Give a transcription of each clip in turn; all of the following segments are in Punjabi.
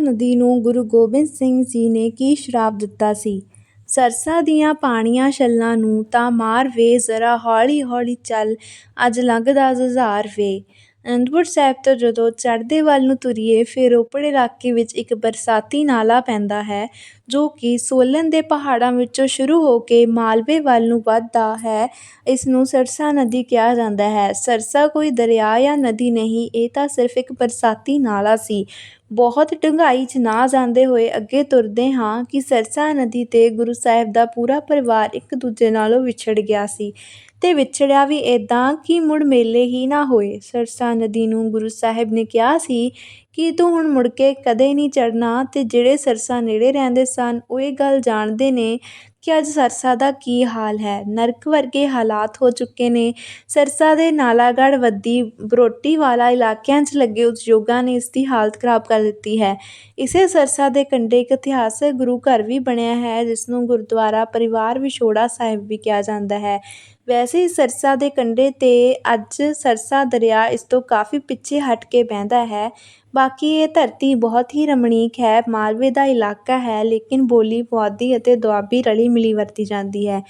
ਨਦੀ ਨੂੰ ਗੁਰੂ ਗੋਬਿੰਦ ਸਿੰਘ ਜੀ ਨੇ ਕੀ ਸ਼ਰਾਪ ਦਿੱਤਾ ਸੀ? ਸਰਸਾ ਦੀਆਂ ਪਾਣੀਆਂ ਛੱਲਾਂ ਨੂੰ ਤਾਂ ਮਾਰ ਵੇ, ਜ਼ਰਾ ਹੌਲੀ ਹੌਲੀ ਚੱਲ, ਅੱਜ ਲੰਘਦਾ ਜੁਝਾਰ ਵੇ। ਅਨੰਦਪੁਰ ਸਾਹਿਬ ਤੋਂ ਜਦੋਂ ਚੜ੍ਹਦੇ ਵੱਲ ਨੂੰ ਤੁਰੀਏ, ਫਿਰ ਰੋਪੜ ਇਲਾਕੇ ਵਿੱਚ ਇੱਕ ਬਰਸਾਤੀ ਨਾਲਾ ਪੈਂਦਾ ਹੈ, ਜੋ ਕਿ ਸੋਲਨ ਦੇ ਪਹਾੜਾਂ ਵਿੱਚੋਂ ਸ਼ੁਰੂ ਹੋ ਕੇ ਮਾਲਵੇ ਵੱਲ ਨੂੰ ਵੱਧਦਾ ਹੈ ਇਸ ਨੂੰ ਸਰਸਾ ਨਦੀ ਕਿਹਾ ਜਾਂਦਾ ਹੈ। ਸਰਸਾ ਕੋਈ ਦਰਿਆ ਜਾਂ ਨਦੀ ਨਹੀਂ, ਇਹ ਤਾਂ ਸਿਰਫ ਇੱਕ ਬਰਸਾਤੀ ਨਾਲਾ ਸੀ। ਬਹੁਤ ਡੂੰਘਾਈ 'ਚ ਨਾ ਜਾਂਦੇ ਹੋਏ ਅੱਗੇ ਤੁਰਦੇ ਹਾਂ ਕਿ ਸਰਸਾ ਨਦੀ 'ਤੇ ਗੁਰੂ ਸਾਹਿਬ ਦਾ ਪੂਰਾ ਪਰਿਵਾਰ ਇੱਕ ਦੂਜੇ ਨਾਲੋਂ ਵਿਛੜ ਗਿਆ ਸੀ ਤੇ ਵਿਛੜਿਆ ਵੀ ਇੱਦਾਂ ਕਿ ਮੁੜ ਮੇਲੇ ਹੀ ਨਾ ਹੋਏ। ਸਰਸਾ ਨਦੀ ਨੂੰ ਗੁਰੂ ਸਾਹਿਬ ਨੇ ਕਿਹਾ ਸੀ ਕਿ ਤੂੰ ਹੁਣ ਮੁੜ ਕੇ ਕਦੇ ਨਹੀਂ ਚੜ੍ਹਨਾ ਤੇ ਜਿਹੜੇ ਸਰਸਾ ਨੇੜੇ ਰਹਿੰਦੇ ਸਨ, ਉਹ ਇਹ ਗੱਲ ਜਾਣਦੇ ਨੇ ਕਿ ਅੱਜ ਸਰਸਾ ਦਾ ਕੀ ਹਾਲ ਹੈ। ਨਰਕ ਵਰਗੇ ਹਾਲਾਤ ਹੋ ਚੁੱਕੇ ਨੇ। ਸਰਸਾ ਦੇ ਨਾਲਾਗੜ੍ਹ ਵੱਧਦੀ ਬਰੋਟੀ ਵਾਲਾ ਇਲਾਕਿਆਂ 'ਚ ਲੱਗੇ ਉਦਯੋਗਾਂ ਨੇ ਇਸ ਦੀ ਹਾਲਤ ਖਰਾਬ ਕਰ ਦਿੱਤੀ ਹੈ। ਇਸੇ ਸਰਸਾ ਦੇ ਕੰਢੇ ਇੱਕ ਇਤਿਹਾਸਕ ਗੁਰੂ ਘਰ ਵੀ ਬਣਿਆ ਹੈ, ਜਿਸ ਨੂੰ ਗੁਰਦੁਆਰਾ ਪਰਿਵਾਰ ਵਿਛੋੜਾ ਸਾਹਿਬ ਵੀ ਕਿਹਾ ਜਾਂਦਾ ਹੈ। ਵੈਸੇ ਹੀ ਸਰਸਾ ਦੇ ਕੰਢੇ 'ਤੇ ਅੱਜ ਸਰਸਾ ਦਰਿਆ ਇਸ ਤੋਂ ਕਾਫੀ ਪਿੱਛੇ ਹਟ ਕੇ ਵਹਿੰਦਾ ਹੈ। ਬਾਕੀ ਇਹ ਧਰਤੀ ਬਹੁਤ ਹੀ ਰਮਣੀਕ ਹੈ। ਮਾਲਵੇ ਦਾ ਇਲਾਕਾ ਹੈ, ਲੇਕਿਨ ਬੋਲੀ, ਪੁਆਧੀ ਅਤੇ ਦੁਆਬੀ ਰਲੀ ਮਿਲੀ ਵਰਤੀ ਜਾਂਦੀ ਹੈ।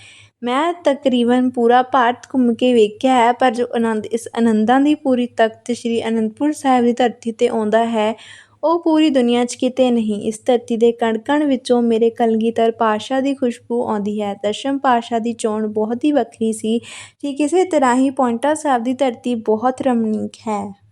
ਮੈਂ ਤਕਰੀਬਨ ਪੂਰਾ ਭਾਰਤ ਘੁੰਮ ਕੇ ਵੇਖਿਆ ਹੈ, ਪਰ ਜੋ ਆਨੰਦ, ਇਸ ਆਨੰਦਾਂ ਦੀ ਪੂਰੀ ਤਖ਼ਤ ਸ੍ਰੀ ਅਨੰਦਪੁਰ ਸਾਹਿਬ ਦੀ ਧਰਤੀ 'ਤੇ ਆਉਂਦਾ ਹੈ ਉਹ ਪੂਰੀ ਦੁਨੀਆ 'ਚ ਕਿਤੇ ਨਹੀਂ। ਇਸ ਧਰਤੀ ਦੇ ਕਣ ਕਣ ਵਿੱਚੋਂ ਮੇਰੇ ਕਲਗੀਧਰ ਪਾਤਸ਼ਾਹ ਦੀ ਖੁਸ਼ਬੂ ਆਉਂਦੀ ਹੈ। ਦਸ਼ਮ ਪਾਤਸ਼ਾਹ ਦੀ ਚੋਣ ਬਹੁਤ ਹੀ ਵੱਖਰੀ ਸੀ। ਠੀਕ ਇਸੇ ਤਰ੍ਹਾਂ ਹੀ ਪਾਉਂਟਾ ਸਾਹਿਬ ਦੀ ਧਰਤੀ ਬਹੁਤ ਰਮਣੀਕ ਹੈ।